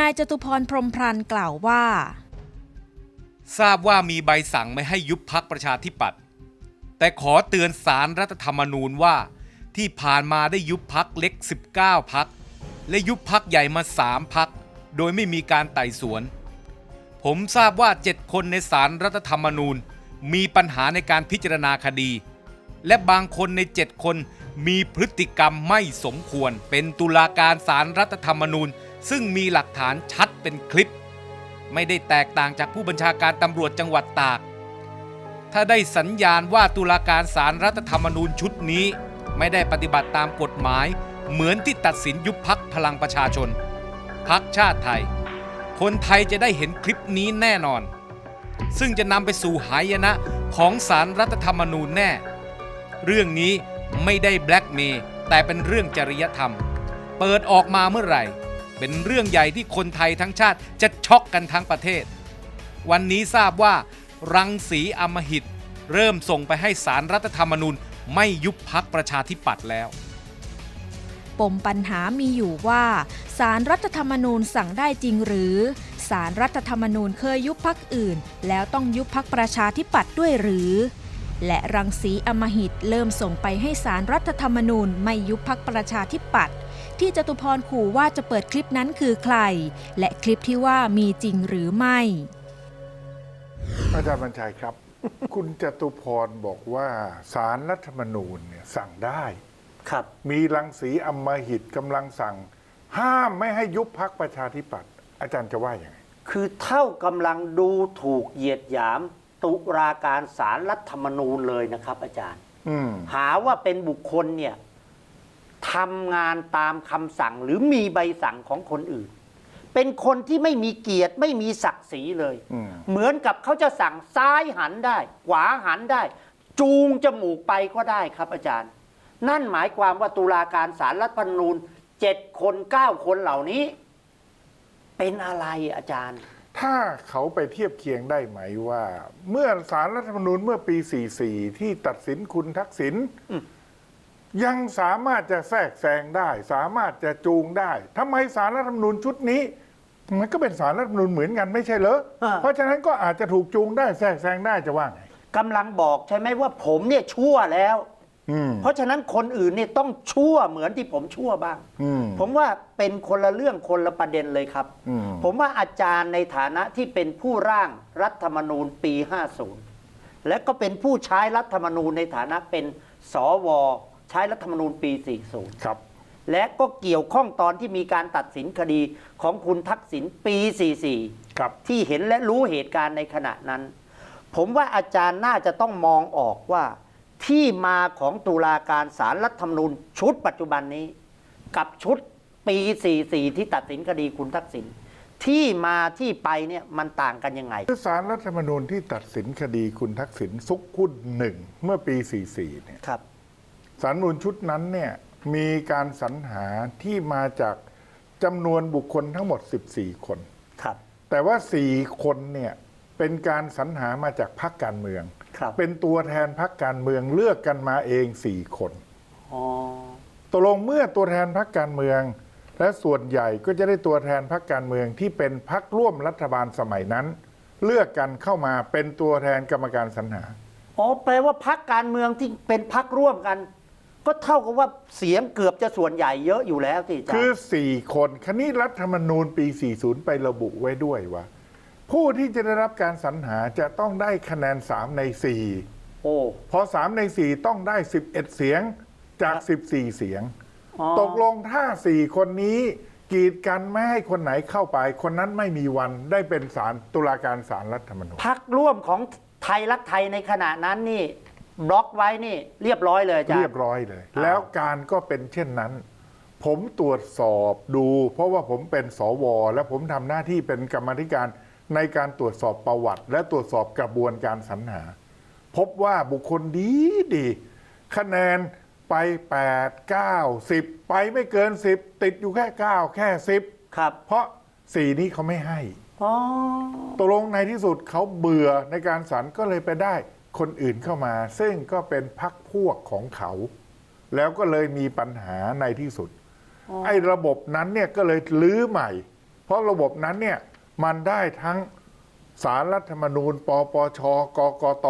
นายจตุพรพรมพรันกล่าวว่า ทราบว่ามีใบสั่งไม่ให้ยุบพักประชาธิปัตย์แต่ขอเตือนสารรัฐธรรมนูญว่า ที่ผ่านมาได้ยุบพักเล็ก 19 พัก และยุบพักใหญ่มา 3 พัก โดยไม่มีการไต่สวน ผมทราบว่า 7 คนในสารรัฐธรรมนูญ มีปัญหาในการพิจารณาคดี และบางคนใน 7 คนมีพฤติกรรมไม่สมควร เป็นตุลาการสารรัฐธรรมนูญ ซึ่งมีหลักฐานชัดเป็นคลิป ไม่ได้แตกต่างจากผู้บัญชาการตำรวจจังหวัดตาก ถ้าได้สัญญาณว่าตุลาการสารรัฐธรรมนูญชุดนี้ ไม่ได้ปฏิบัติตามกฎหมาย เหมือนที่ตัดสินยุบพักพลังประชาชน พักชาติไทย คนไทยจะได้เห็นคลิปนี้แน่นอน ซึ่งจะนำไปสู่หายนะของสารรัฐธรรมนูญแน่ เรื่องนี้ไม่ได้แบล็กเมย์แต่เป็นเรื่องจริยธรรม เปิดออกมาเมื่อไหร่ เป็นเรื่องใหญ่ที่คนไทยทั้งชาติจะช็อกกันทั้งประเทศ วันนี้ทราบว่า รังสีอมหิต เริ่มส่งไปให้สารรัฐธรรมนูญไม่ยุบพักประชาธิปัตย์แล้วปมปัญหามีอยู่ว่าสารรัฐธรรมนูญสั่งได้จริงหรือสารรัฐธรรมนูญเคยยุบพักอื่น แล้วต้องยุบพักประชาธิปัตย์ด้วยหรือ และรังสีอมหิตเริ่มส่งไปให้สารรัฐธรรมนูญไม่ยุบพักประชาธิปัตย์ ที่จตุพรขู่ว่าจะเปิดคลิปนั้นคือใคร และคลิปที่ว่ามีจริงหรือไม่ อาจารย์บรรชัยครับ คุณจตุพรบอกว่าสารรัฐธรรมนูญเนี่ยสั่งได้ ครับ มีรังสีอำมหิตกำลังสั่ง ห้ามไม่ให้ยุบพักประชาธิปัตย์อาจารย์จะว่าอย่างไงคือเท่ากำลังดูถูกเหยียดหยาม ตุลาการสารรัฐธรรมนูญเลยนะครับ อาจารย์ อืม หาว่าเป็นบุคคลเนี่ย ทำงานตามคำสั่งหรือมีใบสั่งของคนอื่น เป็นคนที่ไม่มีเกียรติไม่มีศักดิ์ศรีเลยอืมเหมือนกับเขาจะสั่งซ้ายหันได้ ขวาหันได้ จูงจมูกไปก็ได้ครับอาจารย์ นั่นหมายความว่าตุลาการสารรัฐธรรมนูญเจ็ดคนเก้าคนเหล่านี้ เป็นอะไรอาจารย์ ถ้าเขาไปเทียบเคียงได้ไหมว่า เมื่อสารรัฐธรรมนูญเมื่อปี 44 ที่ตัดสินคุณทักษิณอืม ยังสามารถจะแทรกแซงได้ สามารถจะจูงได้ทำไมสารรัฐธรรมนูญชุดนี้ มันก็เป็นสารรัฐธรรมนูญเหมือนกันไม่ใช่เหรอเพราะฉะนั้นก็อาจจะถูกจูงได้แทรกแซงได้จะว่าไงกำลังบอกใช่ไหมว่าผมเนี่ยชั่วแล้ว อืม เพราะฉะนั้นคนอื่นเนี่ยต้องชั่วเหมือนที่ผมชั่วบ้าง อืมผมว่าเป็นคนละเรื่องคนละประเด็นเลยครับ อืม ผมว่าอาจารย์ในฐานะที่เป็นผู้ร่างรัฐธรรมนูญปี 50 และก็เป็นผู้ใช้รัฐธรรมนูญในฐานะเป็นสว ใช้รัฐธรรมนูญปี 40 ครับ และก็เกี่ยวข้องตอนที่มีการตัดสินคดีของคุณทักษิณปี 44 ครับ ที่เห็นและรู้เหตุการณ์ในขณะนั้น ผมว่าอาจารย์น่าจะต้องมองออกว่า ที่มาของตุลาการสารรัฐธรรมนูญชุดปัจจุบันนี้ กับชุดปี 44 ที่ตัดสินคดีคุณทักษิณที่มาที่ไปเนี่ยมันต่างกันยังไงสารรัฐธรรมนูญที่ตัดสินคดีคุณทักษิณซุกหุ้นหนึ่งเมื่อปี 44 เนี่ยครับ สารรัฐธรรมนูญชุดนั้นเนี่ยมีการสรรหาที่มาจากจำนวนบุคคลทั้งหมด 14 คน ครับ แต่ว่า 4 คนเนี่ยเป็นการสรรหามาจากพรรคการเมือง ครับ เป็นตัวแทนพรรคการเมืองเลือกกันมาเอง 4 คนอ๋อ ตกลงเมื่อตัวแทนพรรคการเมือง และส่วนใหญ่ก็จะได้ตัวแทนพรรคการเมืองที่เป็นพรรคร่วมรัฐบาลสมัยนั้น เลือกกันเข้ามาเป็นตัวแทนกรรมการสรรหา อ๋อ แปลว่าพักการเมืองที่เป็นพักร่วมกัน ก็เท่ากับว่าเสียงเกือบจะส่วนใหญ่เยอะอยู่แล้วที่อาจารย์คือ 4 คนคณิรัฐธรรมนูญปี 40 ไประบุไว้ด้วยว่า ผู้ที่จะได้รับการสรรหาจะต้องได้คะแนน 3 ใน โอ้ 4 พอ 3 ใน 4 ต้องได้ 11 เสียงจาก 14 เสียง อ๋อ ตกลงถ้า 4 คนนี้กีดกันไม่ให้คนไหนเข้าไป คนนั้นไม่มีวันได้เป็นสารตุลาการสารรัฐธรรมนูญ พักร่วมของไทยรักไทยในขณะนั้นนี่ บล็อกไว้นี่เรียบร้อยเลยอาจารย์ เรียบร้อยเลยอ้าวแล้วการก็เป็นเช่นนั้น ผมตรวจสอบดู เพราะว่าผมเป็นสว และผมทำหน้าที่เป็นกรรมาธิการในการตรวจสอบประวัติ และตรวจสอบกระบวนการสรรหา พบว่าบุคคลดีดีคะแนนไป 8 9 10 ไปไม่เกิน 10 ติดอยู่แค่ 9 แค่ 10 ครับ เพราะสีนี้เขาไม่ให้อ๋อตกลงในที่สุดเขาเบื่อในการสรรก็เลยไปได้ คนอื่นเข้ามา ซึ่งก็เป็นพักพวกของเขา แล้วก็เลยมีปัญหาในที่สุด ไอ้ระบบนั้นเนี่ยก็เลยลื้อใหม่พเพราะระบบนั้นเนี่ยมันได้ทั้งสารรัฐธรรมนูญ ปปช กกต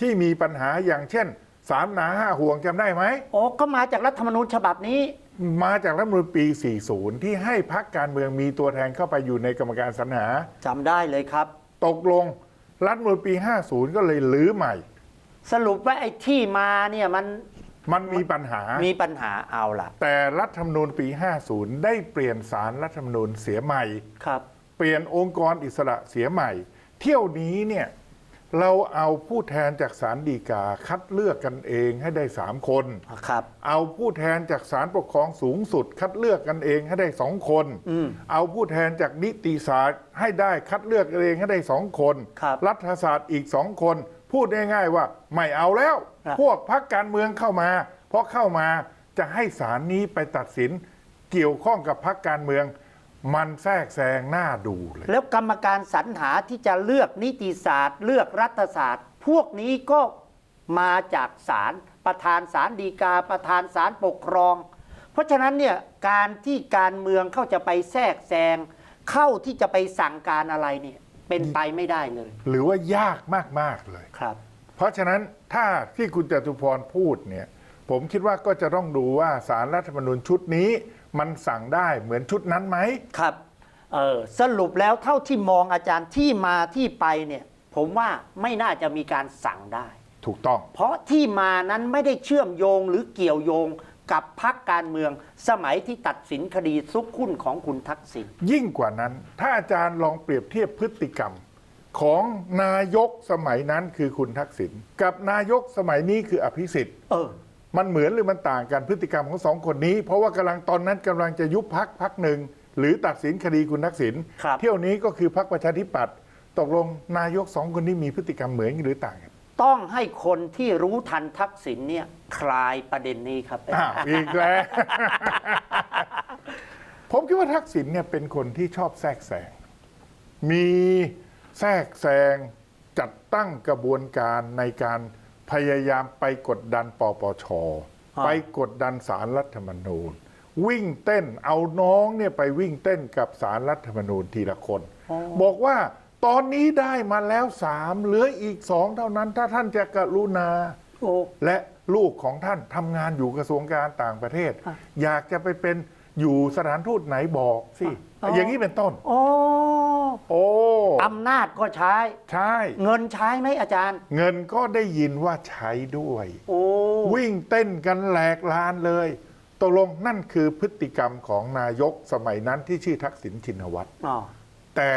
ที่มีปัญหาอย่างเช่น สารหนาห้าห่วงจำได้ไหมโอ้ก็มาจากรัฐธรรมนูญฉบับนี้ มาจากรัฐธรรมนูญปี 40 ที่ให้พักการเมืองมีตัวแทนเข้าไปอยู่ในกรรมการสรรหาจำได้เลยครับ ตกลง รัฐธรรมนูญปี 50 ก็เลยลื้อใหม่ สรุปว่าไอ้ที่มาเนี่ยมันมันมีปัญหา มีปัญหาเอาล่ะ แต่รัฐธรรมนูญปี 50 ได้เปลี่ยนสารรัฐธรรมนูญเสียใหม่ ครับ เปลี่ยนองค์กรอิสระเสียใหม่ เที่ยวนี้เนี่ย เราเอาผู้แทนจากศาลฎีกาคัดเลือกกันเองให้ได้สามคน ครับ เอาผู้แทนจากศาลปกครองสูงสุด คัดเลือกกันเองให้ได้สองคน อืม เอาผู้แทนจากนิติศาสตร์ให้ได้คัดเลือกกันเองให้ได้สองคน ครับรัฐศาสตร์อีกสองคน พูดง่ายๆว่าไม่เอาแล้วครับพวกพักการเมืองเข้ามา เพราะเข้ามาจะให้ศาลนี้ไปตัดสินเกี่ยวข้องกับพักการเมือง มันแทรกแซงหน้าดูเลย แล้วกรรมการสรรหาที่จะเลือกนิติศาสตร์ เลือกรัฐศาสตร์ พวกนี้ก็มาจากศาลประธานศาลฎีกาประธานศาลปกครอง เพราะฉะนั้นเนี่ยการที่การเมืองเข้าจะไปแทรกแซงเข้าที่จะไปสั่งการอะไรเนี่ยเป็นไปไม่ได้เลย หรือว่ายากมาก ๆ เลยครับ เพราะฉะนั้นถ้าที่คุณจตุพรพูดเนี่ยผมคิดว่าก็จะต้องดูว่าสารรัฐธรรมนูญชุดนี้ มันสั่งได้เหมือนชุดนั้นไหมครับเออสรุปแล้วเท่าที่มองอาจารย์ที่มาที่ไปเนี่ย ผมว่าไม่น่าจะมีการสั่งได้ ถูกต้อง เพราะที่มานั้นไม่ได้เชื่อมโยงหรือเกี่ยวโยงกับพักการเมือง สมัยที่ตัดสินคดีซุกหุ้นของคุณทักษิณยิ่งกว่านั้น ถ้าอาจารย์ลองเปรียบเทียบพฤติกรรมของนายกสมัยนั้นคือคุณทักษิณกับนายกสมัยนี้คืออภิสิทธิ์ เออ มันเหมือนหรือมันต่างกันพฤติกรรมของสองคนนี้ เพราะว่ากำลังตอนนั้นกำลังจะยุบพักพักหนึ่ง หรือตัดสินคดีคุณทักษิณครับเที่ยวนี้ก็คือพักประชาธิปัตย์ตกลงนายกสองคนนี้มีพฤติกรรมเหมือนหรือต่างกันต้องให้คนที่รู้ทันทักษิณเนี่ยคลายประเด็นนี้ครับอ้าวอีกแล้ว ผมคิดว่าทักษิณเนี่ยเป็นคนที่ชอบแทรกแซง มีแทรกแซงจัดตั้งกระบวนการในการ พยายามไปกดดันปปชฮะไปกดดันสารรัฐธรรมนูญ วิ่งเต้นเอาน้องเนี่ยไปวิ่งเต้นกับสารรัฐธรรมนูญทีละคน บอกว่าตอนนี้ได้มาแล้วสามเหลืออีกสองเท่านั้น ถ้าท่านจะกรุณาโอ้และลูกของท่านทำงานอยู่กระทรวงการต่างประเทศค่ะอยากจะไปเป็น อยู่สถานทูตไหนบอกสิ อ๋ออ อย่างนี้เป็นต้น โอ้โอ้อำนาจก็ใช้ ใช่ เงินใช้ไหมอาจารย์ เงินก็ได้ยินว่าใช้ด้วย โอ้วิ่งเต้นกันแหลกลานเลยตกลงนั่นคือพฤติกรรมของนายกสมัยนั้นที่ชื่อทักษิณชินวัตรอ๋อแต่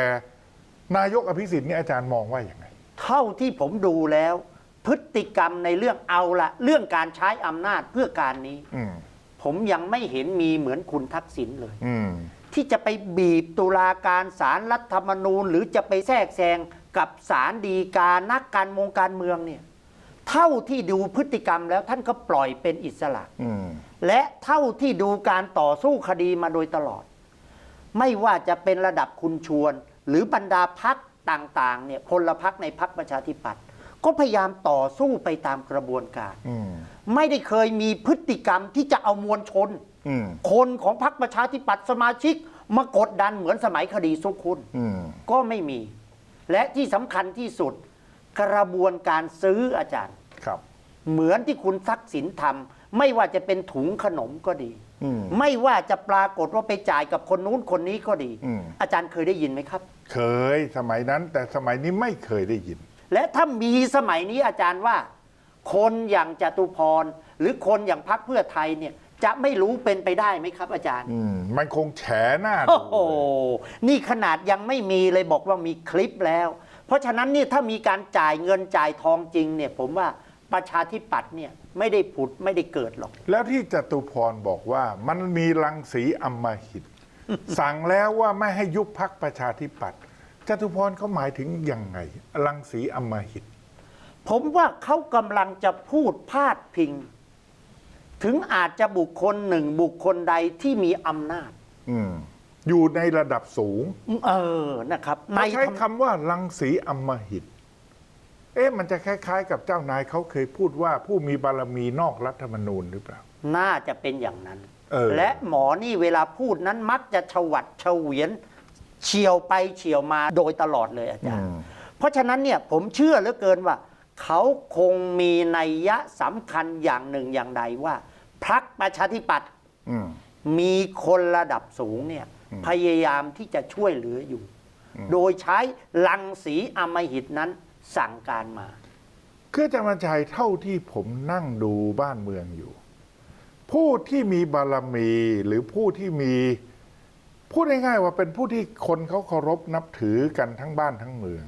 นายกอภิสิทธิ์นี่อาจารย์มองว่าอย่างไง เท่าที่ผมดูแล้ว พฤติกรรมในเรื่องเอาละเรื่องการใช้อำนาจเพื่อการนี้ อืม ผมยังไม่เห็นมีเหมือนคุณทักษิณเลย อืม ที่จะไปบีบตุลาการศาลรรัฐธรรมนูญ หรือจะไปแทรกแซงกับศาลฎีกานักการมงการเมืองเนี่ยเท่าที่ดูพฤติกรรมแล้วท่านก็ปล่อยเป็นอิสระ อืม และเท่าที่ดูการต่อสู้คดีมาโดยตลอด ไม่ว่าจะเป็นระดับคุณชวน หรือบรรดาพักต่างๆเนี่ยพลพักในพักประชาธิปัตย์ ก็พยายามต่อสู้ไปตามกระบวนการ อืม ไม่ได้เคยมีพฤติกรรมที่จะเอามวลชน อืม คนของพรรคประชาธิปัตย์สมาชิก มากดดันเหมือนสมัยคดีซุกคุณอืม ก็ไม่มี และที่สำคัญที่สุด กระบวนการซื้ออาจารย์ ครับ เหมือนที่คุณทักษิณทำไม่ว่าจะเป็นถุงขนมก็ดี อืมไม่ว่าจะปรากฏว่าไปจ่ายกับคนนู้นคนนี้ก็ดี อืม อาจารย์เคยได้ยินไหมครับ เคยสมัยนั้น แต่สมัยนี้ไม่เคยได้ยิน และถ้ามีสมัยนี้อาจารย์ว่า คนอย่างจตุพร หรือคนอย่างพรรคเพื่อไทยเนี่ยจะไม่รู้เป็นไปได้ไหมครับ อาจารย์ อืมมันคงแฉหน้าโอ้ดูโหเลยนี่ขนาดยังไม่มีเลยบอกว่ามีคลิปแล้ว เพราะฉะนั้นเนี่ยถ้ามีการจ่ายเงินจ่ายทองจริงเนี่ยผมว่าประชาธิปัตย์เนี่ยไม่ได้ผุดไม่ได้เกิดหรอก แล้วที่จตุพรบอกว่ามันมีรังสีอำมหิต สั่งแล้วว่าไม่ให้ยุบพักประชาธิปัตย์ จตุพรเขาหมายถึงยังไงรังสีอำมหิต ผมว่าเขากำลังจะพูดพาดพิง ถึงอาจจะบุคคลหนึ่งบุคคลใดที่มีอำนาจ อืมอยู่ในระดับสูงเออนะครับในเขาใช้ทำคำว่ารังสีอำมหิต เอ๊ะมันจะคล้ายๆ กับเจ้านายเขาเคยพูดว่าผู้มีบารมีนอกรัฐธรรมนูญหรือเปล่า น่าจะเป็นอย่างนั้น เออ และหมอนี่เวลาพูดนั้นมักจะฉวัดเฉวียน เฉียวไปเฉียวมาโดยตลอดเลยอาจารย์อืมเพราะฉะนั้นเนี่ยผมเชื่อเหลือเกินว่า เขาคงมีนัยยะสำคัญอย่างหนึ่งอย่างใดว่าพรรคประชาธิปัตย์อืมมีคนระดับสูงเนี่ยพยายามที่จะช่วยเหลืออยู่ โดยใช้ลังสีอำมหิตนั้นสั่งการมา คืออาจารย์วันชัยเท่าที่ผมนั่งดูบ้านเมืองอยู่ ผู้ที่มีบารมีหรือผู้ที่มี พูดง่ายๆว่าเป็นผู้ที่คนเขาเคารพนับถือกันทั้งบ้านทั้งเมือง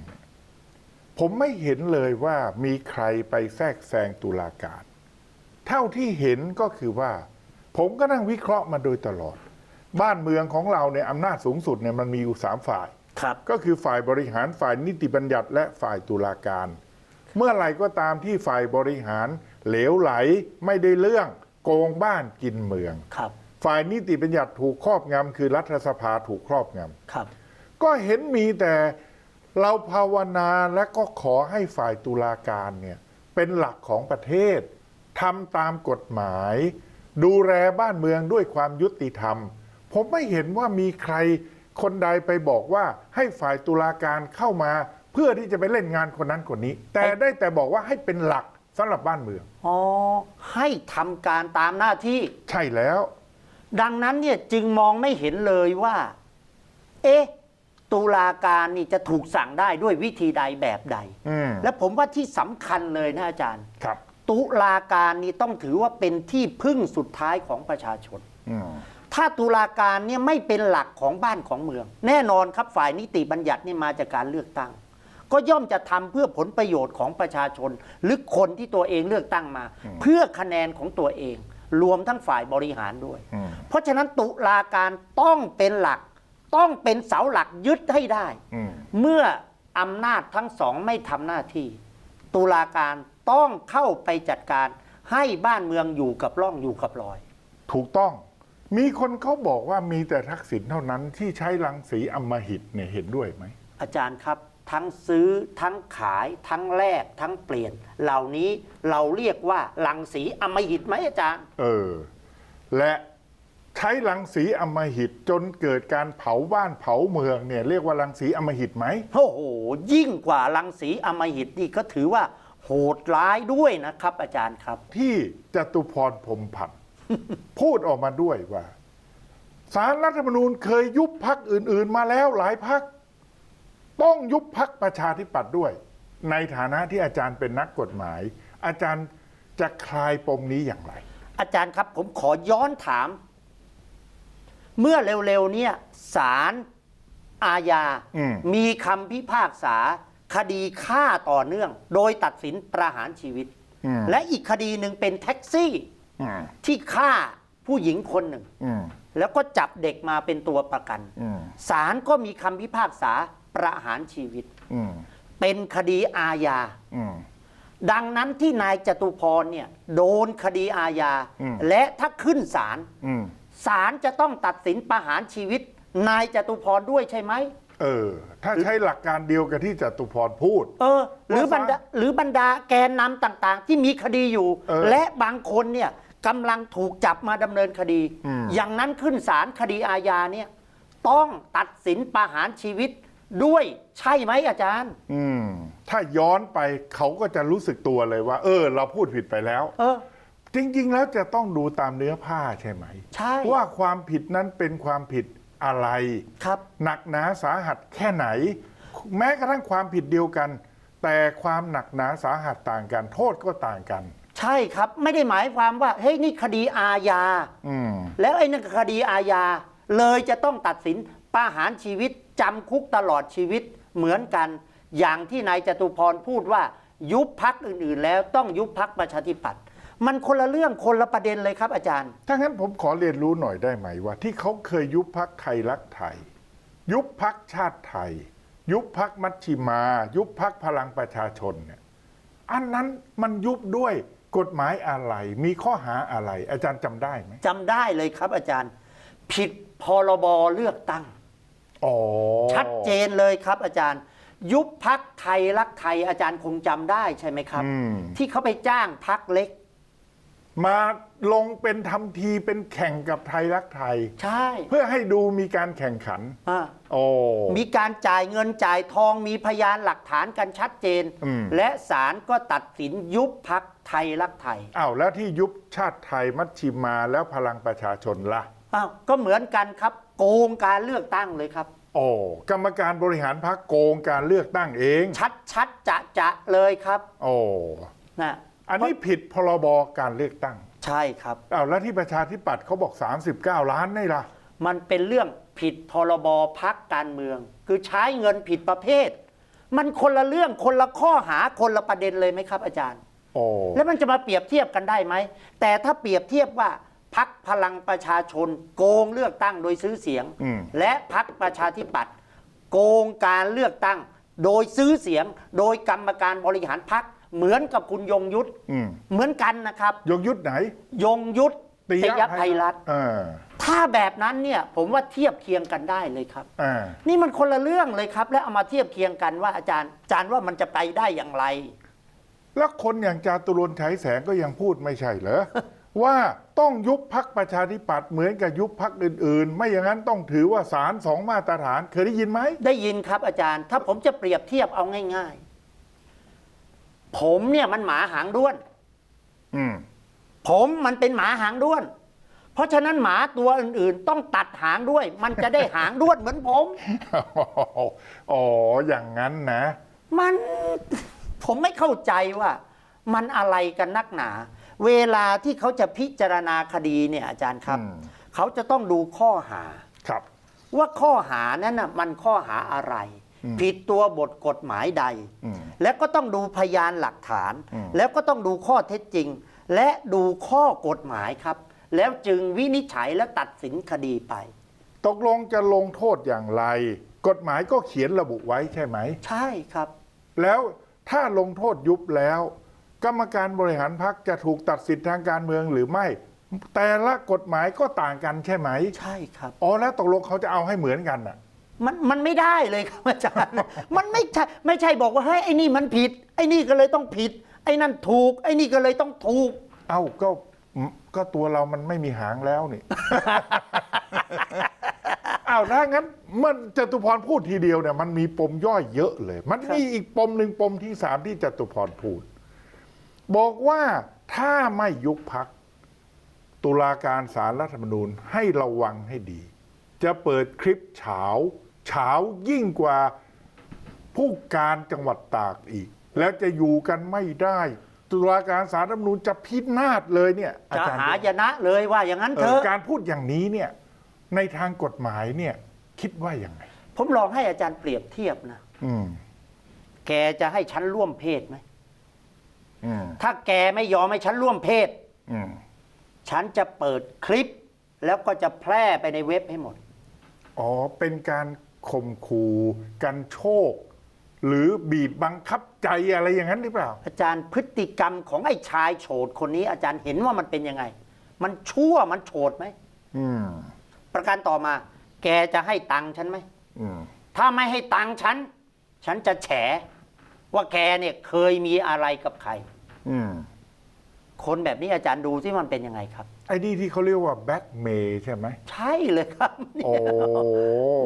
ผมไม่เห็นเลยว่ามีใครไปแทรกแซงตุลาการ เท่าที่เห็นก็คือว่า ผมก็นั่งวิเคราะห์มาโดยตลอด บ้านเมืองของเราเนี่ยอำนาจสูงสุดเนี่ยมันมีอยู่สามฝ่าย ครับ ก็คือฝ่ายบริหารฝ่ายนิติบัญญัติและฝ่ายตุลาการ เมื่อไหร่ก็ตามที่ฝ่ายบริหารเหลวไหลไม่ได้เรื่องโกงบ้านกินเมือง ครับ ฝ่ายนิติบัญญัติถูกครอบงำคือรัฐสภาถูกครอบงครับำก็เห็นมีแต่เราภาวนาและก็ขอให้ฝ่ายตุลาการเนี่ยเป็นหลักของประเทศทำตามกฎหมาย ดูแลบ้านเมืองด้วยความยุติธรรม ผมไม่เห็นว่ามีใครคนใดไปบอกว่าให้ฝ่ายตุลาการเข้ามา เพื่อที่จะไปเล่นงานคนนั้นคนนี้ แต่ได้แต่บอกว่าให้เป็นหลักสำหรับบ้านเมือง อ๋อให้ทำการตามหน้าที่ ใช่แล้ว ดังนั้นเนี่ยจึงมองไม่เห็นเลยว่า เอ๊ะตุลาการนี่จะถูกสั่งได้ด้วยวิธีใดแบบใด อืมและผมว่าที่สำคัญเลยนะอาจารย์ ครับตุลาการนี่ต้องถือว่าเป็นที่พึ่งสุดท้ายของประชาชน อืมถ้าตุลาการเนี่ยไม่เป็นหลักของบ้านของเมือง แน่นอนครับฝ่ายนิติบัญญัตินี่มาจากการเลือกตั้ง ก็ย่อมจะทำเพื่อผลประโยชน์ของประชาชน หรือคนที่ตัวเองเลือกตั้งมา เพื่อคะแนนของตัวเอง รวมทั้งฝ่ายบริหารด้วย อืม เพราะฉะนั้นตุลาการต้องเป็นหลัก ต้องเป็นเสาหลักยึดให้ได้ อืม เมื่ออำนาจทั้งสองไม่ทำหน้าที่ ตุลาการต้องเข้าไปจัดการให้บ้านเมืองอยู่กับร่องอยู่กับรอย ถูกต้อง มีคนเขาบอกว่ามีแต่ทักษิณเท่านั้นที่ใช้รังสีอำมหิตเนี่ยเห็นด้วยไหม อาจารย์ครับ ทั้งซื้อทั้งขายทั้งแลกทั้งเปลี่ยน เหล่านี้เราเรียกว่าลังสีอำมหิตไหมอาจารย์ เออ และ ใช้รังสีอำมหิตจนเกิดการเผาบ้านเผาเมืองเนี่ยเรียกว่ารังสีอำมหิตไหมโอ้โหยิ่งกว่าลังสีอำมหิตนี่ก็ถือว่า โหดร้ายด้วยนะครับ อาจารย์ครับ ที่จตุพรพรหมพันธ์ พูดออกมาด้วยว่าสารรัฐธรรมนูญเคยยุบพักอื่น ๆ มาแล้วหลายพัก ต้องยุบพักประชาธิปัตย์ด้วย ในฐานะที่อาจารย์เป็นนักกฎหมาย อาจารย์จะคลายปมนี้อย่างไร อาจารย์ครับผมขอย้อนถาม เมื่อเร็วๆเนี่ยศาลอาญา อืม มีคำพิพากษา คดีฆ่าต่อเนื่อง โดยตัดสินประหารชีวิต อืมและอีกคดีหนึ่งเป็นแท็กซี่อืมที่ฆ่าผู้หญิงคนหนึ่ง อืมแล้วก็จับเด็กมาเป็นตัวประกัน อืมศาลก็มีคำพิพากษาประหารชีวิต อืมเป็นคดีอาญา อืม ดังนั้นที่นายจตุพรเนี่ยโดนคดีอาญา อืม และถ้าขึ้นศาลอืม ศาลจะต้องตัดสินประหารชีวิต นายจตุพรด้วยใช่ไหมเออ ถ้าใช้หลักการเดียวกับที่จตุพรพูด เออ หรือว่าบรรดาหรือบรรดาแกนนำต่างๆ ที่มีคดีอยู่ เออและบางคนเนี่ยกำลังถูกจับมาดำเนินคดี อืม อย่างนั้นขึ้นศาลคดีอาญาเนี่ยต้องตัดสินประหารชีวิตด้วยใช่ไหมอาจารย์ อืม ถ้าย้อนไปเขาก็จะรู้สึกตัวเลยว่า เออ เราพูดผิดไปแล้ว เออ จริง ๆ แล้วจะต้องดูตามเนื้อผ้าใช่ไหม ใช่ ว่าความผิดนั้นเป็นความผิดอะไร ครับ หนักหนาสาหัสแค่ไหน แม้กระทั่งความผิดเดียวกัน แต่ความหนักหนาสาหัสต่างกัน โทษก็ต่างกัน ใช่ครับ ไม่ได้หมายความว่า เฮ้ย นี่คดีอาญา อืม แล้วไอ้นั่นก็คดีอาญา เลยจะต้องตัดสินประหารชีวิตจำคุกตลอดชีวิตเหมือนกัน อย่างที่นายจตุพรพูดว่า ยุบพักอื่นๆ แล้วต้องยุบพักประชาธิปัตย์ มันคนละเรื่องคนละประเด็นเลยครับอาจารย์ ถ้างั้นผมขอเรียนรู้หน่อยได้ไหมว่า ที่เขาเคยยุบพักไทยรักไทย ยุบพักชาติไทย ยุบพักมัชชิมา ยุบพักพลังประชาชนเนี่ยอันนั้นมันยุบด้วยกฎหมายอะไร มีข้อหาอะไร อาจารย์จำได้ไหมจำได้เลยครับอาจารย์ ผิดพรบเลือกตั้ง อ๋อชัดเจนเลยครับอาจารย์ ยุบพักไทยรักไทยอาจารย์คงจำได้ใช่ไหมครับ อืม ที่เขาไปจ้างพักเล็ก มาลงเป็นทำทีเป็นแข่งกับไทยรักไทย ใช่เพื่อให้ดูมีการแข่งขัน อะโอ้ มีการจ่ายเงินจ่ายทองมีพยานหลักฐานกันชัดเจน อืม และศาลก็ตัดสินยุบพักไทยรักไทยอ้าวแล้วที่ยุบชาติไทยมัชชิมาแล้วพลังประชาชนล่ะ อ้าวก็เหมือนกันครับ โกงการเลือกตั้งเลยครับ โอ้กรรมการบริหารพรรคโกงการเลือกตั้งเอง ชัดชัดจะจะๆเลยครับโอ้ นะ อันนี้ผิดพรบการเลือกตั้งใช่ครับ อ้าวแล้วที่ประชาธิปัตย์เขาบอก 39 ล้านนี่ล่ะ มันเป็นเรื่องผิดพรบพักการเมือง คือใช้เงินผิดประเภท มันคนละเรื่องคนละข้อหาคนละประเด็นเลยไหมครับ อาจารย์ โอ้แล้วมันจะมาเปรียบเทียบกันได้ไหม แต่ถ้าเปรียบเทียบว่าพักพลังประชาชน โกงเลือกตั้งโดยซื้อเสียง อืม และพักประชาธิปัตย์โกงการเลือกตั้ง โดยซื้อเสียง โดยกรรมการบริหารพัก เหมือนกับคุณยงยุทธอืม เหมือนกันนะครับ ยงยุทธไหน ยงยุทธติติยภัยรัฐเออถ้าแบบนั้นเนี่ยผมว่าเทียบเคียงกันได้เลยครับอ่านี่มันคนละเรื่องเลยครับ แล้วเอามาเทียบเคียงกันว่าอาจารย์อาจารย์ว่ามันจะไปได้อย่างไร แล้วคนอย่างจาตุรนต์ฉายแสงก็ยังพูดไม่ใช่เหรอ ว่าต้องยุบพักประชาธิปัตย์เหมือนกับยุบพักอื่น ๆ ไม่อย่างนั้นต้องถือว่าสารสองมาตรฐาน เคยได้ยินไหม ได้ยินครับอาจารย์ ถ้าผมจะเปรียบเทียบเอาง่ายๆ ผมเนี่ยมันหมาหางด้วน อืม ผมมันเป็นหมาหางด้วน เพราะฉะนั้นหมาตัวอื่นๆ ต้องตัดหางด้วย มันจะได้หางด้วนเหมือนผม อ๋อ อย่างนั้นนะ มันผมไม่เข้าใจว่า มันอะไรกันนักหนา เวลาที่เขาจะพิจารณาคดีเนี่ยอาจารย์ครับ อืม เขาจะต้องดูข้อหา ครับ ว่าข้อหานั้นน่ะมันข้อหาอะไรอืม ผิดตัวบทกฎหมายใดอืมแล้วก็ต้องดูพยานหลักฐานอืมแล้วก็ต้องดูข้อเท็จจริง และดูข้อกฎหมายครับ แล้วจึงวินิจฉัยและตัดสินคดีไป ตกลงจะลงโทษอย่างไร กฎหมายก็เขียนระบุไว้ใช่ไหม ใช่ครับ แล้วถ้าลงโทษยุบแล้ว กรรมการบริหารพักจะถูกตัดสิทธิทางการเมืองหรือไม่ แต่ละกฎหมายก็ต่างกันใช่ไหม ใช่ครับ อ๋อแล้วตกลงเขาจะเอาให้เหมือนกันน่ะ มันมันไม่ได้เลยครับอาจารย์ มันไม่ใช่ไม่ใช่บอกว่าเฮ้ยไอ้นี่มันผิด ไอ้นี่ก็เลยต้องผิด ไอ้นั่นถูก ไอ้นี่ก็เลยต้องถูก เอ้าก็ก็ตัวเรามันไม่มีหางแล้วนี่ อ้าวถ้างั้นมันจตุพรพูดทีเดียวเนี่ยมันมีปมย่อยเยอะเลย มันมีอีกปมหนึ่งปมที่สามที่จตุพรพูด บอกว่าถ้าไม่ยุบพักตุลาการสารรัฐธรรมนูญให้ระวังให้ดี จะเปิดคลิปเฉา เฉายิ่งกว่าผู้การจังหวัดตากอีก แล้วจะอยู่กันไม่ได้ตุลาการสารรัฐธรรมนูญจะพินาศเลยเนี่ยอาจะจารย์หายนะเลยว่าอย่างนั้นเอเถออะ การพูดอย่างนี้เนี่ยในทางกฎหมายเนี่ยคิดว่าอย่างไง ผมลองให้อาจารย์เปรียบเทียบนะ อืมแกจะให้ฉันร่วมเพศไหม อืมถ้าแกไม่ยอมให้ฉันร่วมเพศ อืมฉันจะเปิดคลิป แล้วก็จะแพร่ไปในเว็บให้หมด อ๋อเป็นการ ข่มขู่กันโชค หรือบีบบังคับใจอะไรอย่างนั้นหรือเปล่า อาจารย์พฤติกรรมของไอ้ชายโฉดคนนี้ อาจารย์เห็นว่ามันเป็นยังไง มันชั่วมันโฉดไหมอืมประการต่อมา แกจะให้ตังค์ฉันไหม อืมถ้าไม่ให้ตังค์ฉัน ฉันจะแฉ ว่าแกเนี่ยเคยมีอะไรกับใคร อืมคนแบบนี้อาจารย์ดูซิมันเป็นยังไงครับ ไอ้นี่ที่เขาเรียกว่าแบ็กเมย์ใช่ไหมใช่เลยครับเนี่ยโอ้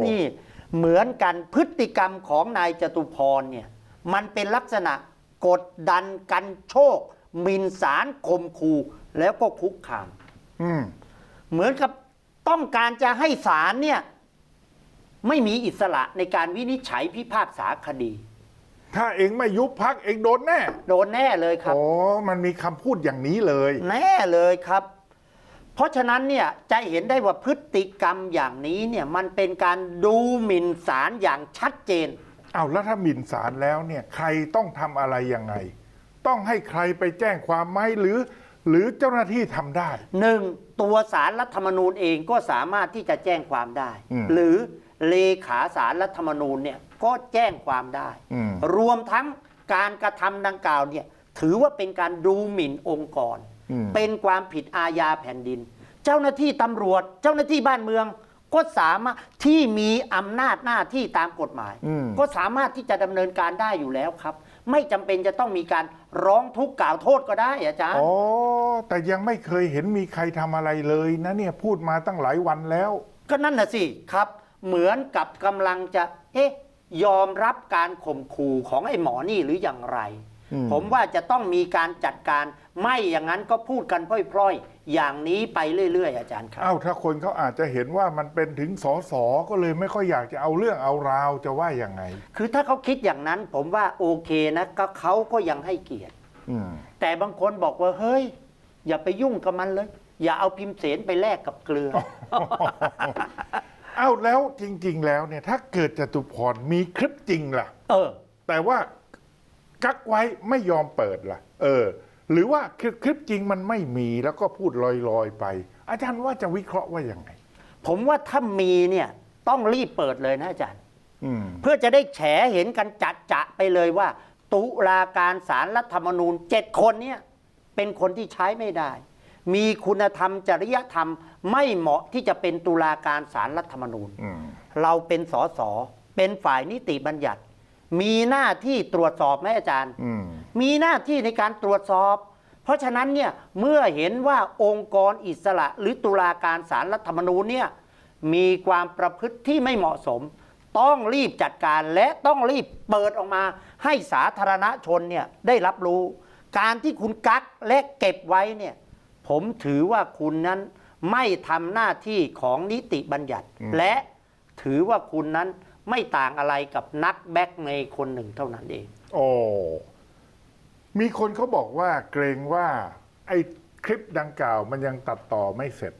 นี่ เหมือนกันพฤติกรรมของนายจตุพรเนี่ยมันเป็นลักษณะกดดันกันโชคหมินสารข่มขู่แล้วก็คุกคามอืมเหมือนกับต้องการจะให้ศาลเนี่ยไม่มีอิสระในการวินิจฉัยพิพากษาคดี ถ้าเองไม่ยุบพักเองโดนแน่ โดนแน่เลยครับ อ๋อ มันมีคำพูดอย่างนี้เลย แน่เลยครับ เพราะฉะนั้นเนี่ยจะเห็นได้ว่าพฤติกรรมอย่างนี้เนี่ยมันเป็นการดูหมิ่นศาลอย่างชัดเจน เอาแล้วถ้าหมิ่นศาลแล้วเนี่ยใครต้องทำอะไรยังไง ต้องให้ใครไปแจ้งความไหมหรือ หรือเจ้าหน้าที่ทำได้ หนึ่งตัวสารรัฐธรรมนูญเองก็สามารถที่จะแจ้งความได้ อืมหรือเลขาสารรัฐธรรมนูญเนี่ยก็แจ้งความได้ อืม รวมทั้งการกระทำดังกล่าวเนี่ยถือว่าเป็นการดูหมิ่นองค์กรอืม เป็นความผิดอาญาแผ่นดิน เจ้าหน้าที่ตำรวจ เจ้าหน้าที่บ้านเมือง ก็สามารถที่มีอำนาจหน้าที่ตามกฎหมายอืมก็สามารถที่จะดำเนินการได้อยู่แล้วครับ ไม่จำเป็นจะต้องมีการร้องทุกข์กล่าวโทษก็ได้อาจารย์ อ๋อ แต่ยังไม่เคยเห็นมีใครทำอะไรเลยนะเนี่ยพูดมาตั้งหลายวันแล้ว ก็นั่นน่ะสิครับ เหมือนกับกำลังจะ เอ๊ะ ยอมรับการข่มขู่ของไอ้หมอนี่หรืออย่างไรอืม ผมว่าจะต้องมีการจัดการไม่อย่างนั้นก็พูดกันพร่อยๆ อย่างนี้ไปเรื่อย ๆ อาจารย์ครับเอ้าถ้าคนเขาอาจจะเห็นว่ามันเป็นถึงสอสอก็เลยไม่ค่อยอยากจะเอาเรื่องเอาราวจะว่ายังไง คือถ้าเขาคิดอย่างนั้น ผมว่าโอเคนะก็เขาก็ยังให้เกียรติอืมแต่บางคนบอกว่าเฮ้ย อย่าไปยุ่งกับมันเลย อย่าเอาพิมพ์เสนไปแลกกับเกลือเอ้าแล้วจริง ๆ แล้วเนี่ย ถ้าเกิดจตุพรมีคลิปจริงล่ะ เออ แต่ว่า กักไว้ไม่ยอมเปิดล่ะ เออ หรือว่าคลิปคลิปจริงมันไม่มีแล้วก็พูดลอยๆไป อาจารย์ว่าจะวิเคราะห์ว่ายังไง ผมว่าถ้ามีเนี่ยต้องรีบเปิดเลยนะอาจารย์อืมเพื่อจะได้แฉเห็นกันจัดจะไปเลยว่า ตุลาการสารรัฐธรรมนูญเจ็ดคนเนี่ยเป็นคนที่ใช้ไม่ได้ มีคุณธรรมจริยธรรม ไม่เหมาะที่จะเป็นตุลาการสารรัฐธรรมนูญอืมเราเป็นสสเป็นฝ่ายนิติบัญญัติ มีหน้าที่ตรวจสอบไหมอาจารย์ อืม มีหน้าที่ในการตรวจสอบ เพราะฉะนั้นเนี่ยเมื่อเห็นว่าองค์กรอิสระหรือตุลาการสารรัฐธรรมนูญเนี่ยมีความประพฤติที่ไม่เหมาะสม ต้องรีบจัดการและต้องรีบเปิดออกมา ให้สาธารณชนเนี่ยได้รับรู้ การที่คุณกักและเก็บไว้เนี่ยผมถือว่าคุณนั้นไม่ทำหน้าที่ของนิติบัญญัติและถือว่าคุณนั้น ไม่ต่างอะไรกับนักแบ็กเมย์คนหนึ่งเท่านั้นเอง โอ้มีคนเขาบอกว่าเกรงว่าไอ้คลิปดังกล่าวมันยังตัดต่อไม่เสร็จ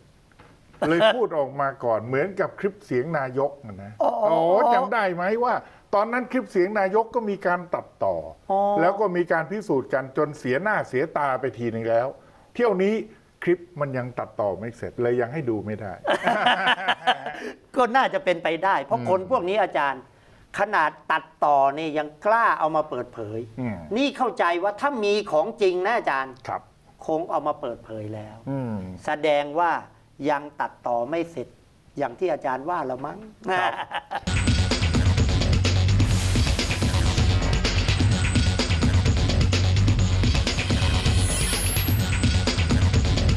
เลยพูดออกมาก่อนเหมือนกับคลิปเสียงนายกนะนะอ๋ออ๋อโอ้จำได้ไหมว่า ตอนนั้นคลิปเสียงนายกก็มีการตัดต่อออ แล้วก็มีการพิสูจน์กันจนเสียหน้าเสียตาไปทีหนึ่งแล้ว เที่ยวนี้คลิปมันยังตัดต่อไม่เสร็จเลยยังให้ดูไม่ได้ ก็น่าจะเป็นไปได้ เพราะคนพวกนี้อาจารย์ ขนาดตัดต่อเนี่ยยังกล้าเอามาเปิดเผย อืม นี่เข้าใจว่าถ้ามีของจริงนะอาจารย์ ครับ คงเอามาเปิดเผยแล้ว อืม แสดงว่ายังตัดต่อไม่เสร็จอย่างที่อาจารย์ว่าแล้วมั้ง ครับ